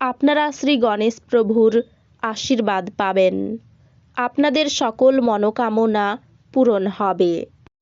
আপনারা শ্রী গণেশ প্রভুর আশীর্বাদ পাবেন। আপনাদের সকল মনোকামনা পূরণ হবে।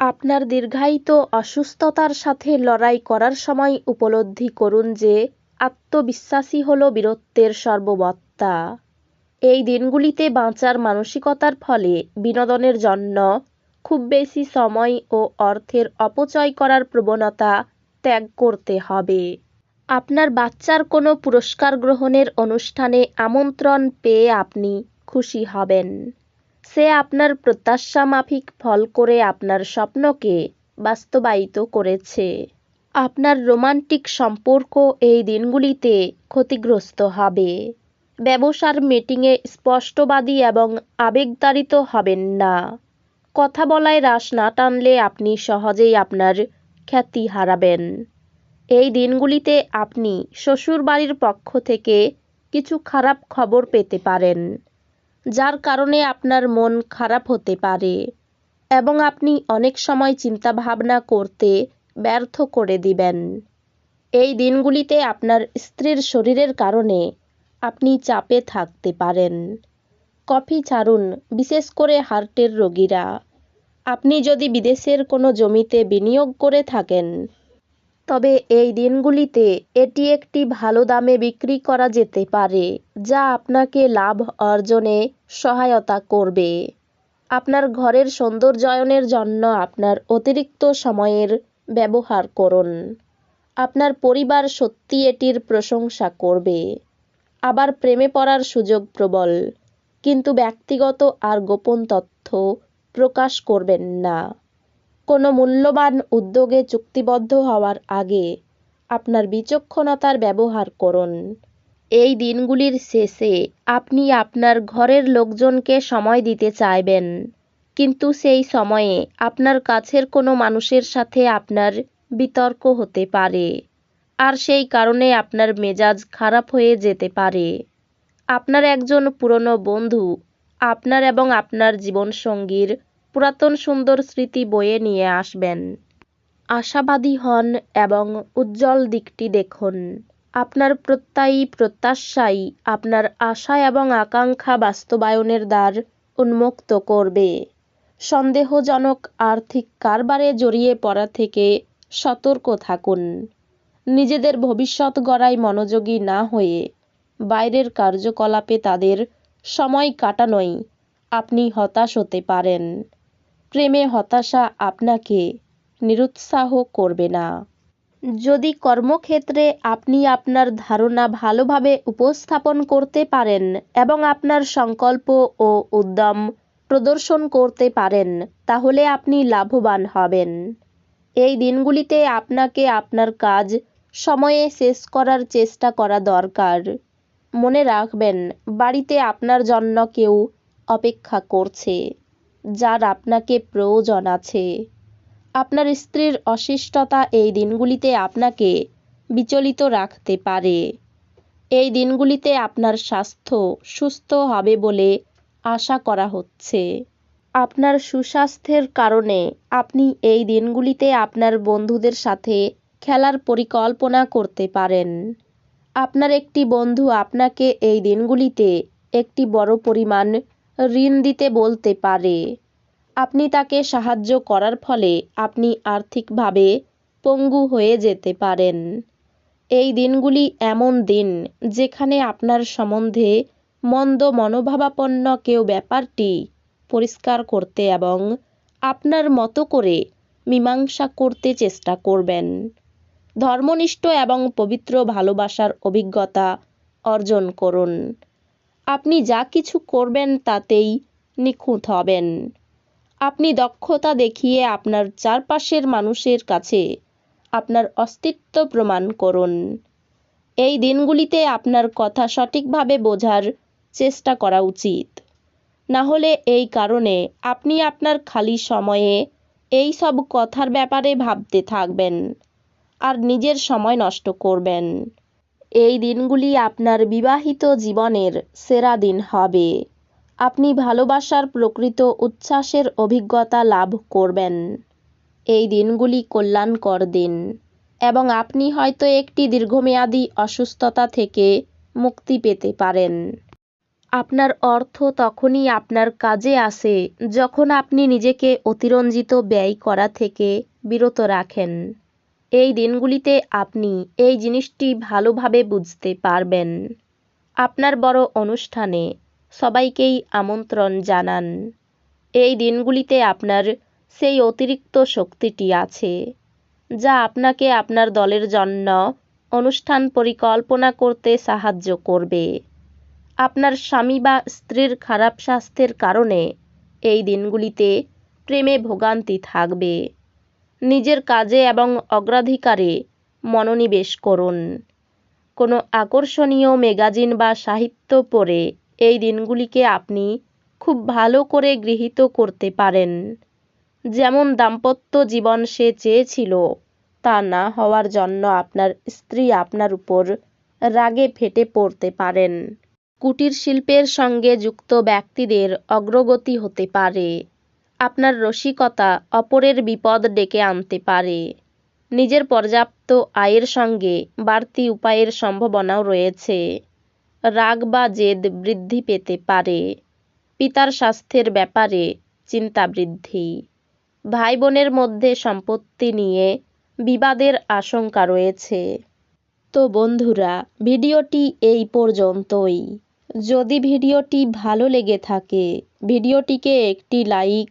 আপনার দীর্ঘায়িত অসুস্থতার সাথে লড়াই করার সময় উপলব্ধি করুন যে, আত্মবিশ্বাসী হল বীরত্বের সর্ববত্তা। এই দিনগুলিতে বাঁচার মানসিকতার ফলে বিনোদনের জন্য খুব বেশি সময় ও অর্থের অপচয় করার প্রবণতা ত্যাগ করতে হবে। আপনার বাচ্চার কোনো পুরস্কার গ্রহণের অনুষ্ঠানে আমন্ত্রণ পেয়ে আপনি খুশি হবেন। সে আপনার প্রত্যাশা মাফিক ফল করে আপনার স্বপ্নকে বাস্তবায়িত করেছে। আপনার রোমান্টিক সম্পর্ক এই দিনগুলিতে ক্ষতিগ্রস্ত হবে। ব্যবসার মিটিংয়ে স্পষ্টবাদী এবং আবেগতাড়িত হবেন না। কথা বলায় রাশ না টানলে আপনি সহজেই আপনার খ্যাতি হারাবেন। এই দিনগুলিতে আপনি শ্বশুরবাড়ির পক্ষ থেকে কিছু খারাপ খবর পেতে পারেন, যার কারণে আপনার মন খারাপ হতে পারে এবং আপনি অনেক সময় চিন্তাভাবনা করতে ব্যর্থ করে দিবেন। এই দিনগুলিতে আপনার স্ত্রীর শরীরের কারণে আপনি চাপে থাকতে পারেন। কফি ছাড়ুন, বিশেষ করে হার্টের রোগীরা। আপনি যদি বিদেশের কোনো জমিতে বিনিয়োগ করে থাকেন তবে এই দিনগুলিতে এটি একটি ভালো দামে বিক্রি করা যেতে পারে, যা আপনাকে লাভ অর্জনে সহায়তা করবে। আপনার ঘরের সৌন্দর্যায়নের জন্য আপনার অতিরিক্ত সময়ের ব্যবহার করুন। আপনার পরিবার সত্যি এটির প্রশংসা করবে। আবার প্রেমে পড়ার সুযোগ প্রবল, কিন্তু ব্যক্তিগত আর গোপন তথ্য প্রকাশ করবেন না। কোনো মূল্যবান উদ্যোগে চুক্তিবদ্ধ হওয়ার আগে আপনার বিচক্ষণতার ব্যবহার করুন। এই দিনগুলির শেষে আপনি আপনার ঘরের লোকজনকে সময় দিতে চাইবেন। কিন্তু সেই সময়ে আপনার কাছের কোনো মানুষের সাথে আপনার বিতর্ক হতে পারে। আর সেই কারণে আপনার মেজাজ খারাপ হয়ে যেতে পারে। আপনার একজন পুরনো বন্ধু আপনার এবং আপনার জীবনসঙ্গীর পুরাতন সুন্দর স্মৃতি বয়ে নিয়ে আসবেন। আশাবাদী হন এবং উজ্জ্বল দিকটি দেখুন। আপনার প্রত্যয়ী প্রত্যাশাই আপনার আশা এবং আকাঙ্ক্ষা বাস্তবায়নের দ্বার উন্মুক্ত করবে। সন্দেহজনক আর্থিক কারবারে জড়িয়ে পড়া থেকে সতর্ক থাকুন। নিজেদের ভবিষ্যৎ গড়ায় মনোযোগী না হয়ে বাইরের কার্যকলাপে তাদের সময় কাটানোই আপনি হতাশ হতে পারেন। প্রেমে হতাশা আপনাকে নিরুৎসাহ করবে না। যদি কর্মক্ষেত্রে আপনি আপনার ধারণা ভালোভাবে উপস্থাপন করতে পারেন এবং আপনার সংকল্প ও উদ্যম প্রদর্শন করতে পারেন, তাহলে আপনি লাভবান হবেন। এই দিনগুলিতে আপনাকে আপনার কাজ সময়ে শেষ করার চেষ্টা করা দরকার। মনে রাখবেন, বাড়িতে আপনার জন্য কেউ অপেক্ষা করছে। যার আপনাকে প্রয়োজন আছে। আপনার স্ত্রীর অশিষ্টতা এই দিনগুলিতে আপনাকে বিচলিত রাখতে পারে। এই দিনগুলিতে আপনার স্বাস্থ্য সুস্থ হবে বলে আশা করা হচ্ছে। আপনার সুস্বাস্থ্যের কারণে আপনি এই দিনগুলিতে আপনার বন্ধুদের সাথে খেলার পরিকল্পনা করতে পারেন। আপনার একটি বন্ধু আপনাকে এই দিনগুলিতে একটি বড় পরিমাণ ঋণ দিতে বলতে পারে। আপনি তাকে সাহায্য করার ফলে আপনি আর্থিকভাবে পঙ্গু হয়ে যেতে পারেন। এই দিনগুলি এমন দিন যেখানে আপনার সম্বন্ধে মন্দ মনোভাবাপন্ন কেউ ব্যাপারটি পরিষ্কার করতে এবং আপনার মতো করে মীমাংসা করতে চেষ্টা করবেন। ধর্মনিষ্ঠ এবং পবিত্র ভালোবাসার অভিজ্ঞতা অর্জন করুন। আপনি যা কিছু করবেন তাতেই নিখুঁত হবেন। আপনি দক্ষতা দেখিয়ে আপনার চারপাশের মানুষের কাছে আপনার অস্তিত্ব প্রমাণ করুন। এই দিনগুলিতে আপনার কথা সঠিকভাবে বোঝার চেষ্টা করা উচিত। না হলে এই কারণে আপনি আপনার খালি সময়ে এই সব কথার ব্যাপারে ভাবতে থাকবেন আর নিজের সময় নষ্ট করবেন। এই দিনগুলি আপনার বিবাহিত জীবনের সেরা দিন হবে। আপনি ভালোবাসার প্রকৃত উচ্ছ্বাসের অভিজ্ঞতা লাভ করবেন। এই দিনগুলি কল্যাণকর দিন এবং আপনি হয়তো একটি দীর্ঘমেয়াদী অসুস্থতা থেকে মুক্তি পেতে পারেন। আপনার অর্থ তখনই আপনার কাজে আসে যখন আপনি নিজেকে অতিরঞ্জিত ব্যয় করা থেকে বিরত রাখেন। এই দিনগুলিতে আপনি এই জিনিসটি ভালোভাবে বুঝতে পারবেন। আপনার বড় অনুষ্ঠানে সবাইকেই আমন্ত্রণ জানান। এই দিনগুলিতে আপনার সেই অতিরিক্ত শক্তিটি আছে, যা আপনাকে আপনার দলের জন্য অনুষ্ঠান পরিকল্পনা করতে সাহায্য করবে। আপনার স্বামী বা স্ত্রীর খারাপ স্বাস্থ্যের কারণে এই দিনগুলিতে প্রেমে ভোগান্তি থাকবে। নিজের কাজে এবং অগ্রাধিকারে মনোনিবেশ করুন। কোনো আকর্ষণীয় ম্যাগাজিন বা সাহিত্য পড়ে এই দিনগুলিকে আপনি খুব ভালো করে গৃহীত করতে পারেন। যেমন দাম্পত্য জীবন সে চেয়েছিল, তা না হওয়ার জন্য আপনার স্ত্রী আপনার উপর রাগে ফেটে পড়তে পারেন। কুটির শিল্পের সঙ্গে যুক্ত ব্যক্তিদের অগ্রগতি হতে পারে। আপনার রসিকতা অপরের বিপদ ডেকে আনতে পারে। নিজের পর্যাপ্ত আয়ের সঙ্গে বাড়তি উপায়ের সম্ভাবনাও রয়েছে। রাগ বা জেদ বৃদ্ধি পেতে পারে। পিতার স্বাস্থ্যের ব্যাপারে চিন্তা বৃদ্ধি। ভাই বোনের মধ্যে সম্পত্তি নিয়ে বিবাদের আশঙ্কা রয়েছে। তো বন্ধুরা, ভিডিওটি এই পর্যন্তই। যদি ভিডিওটি ভালো লেগে থাকে, ভিডিওটিকে একটি লাইক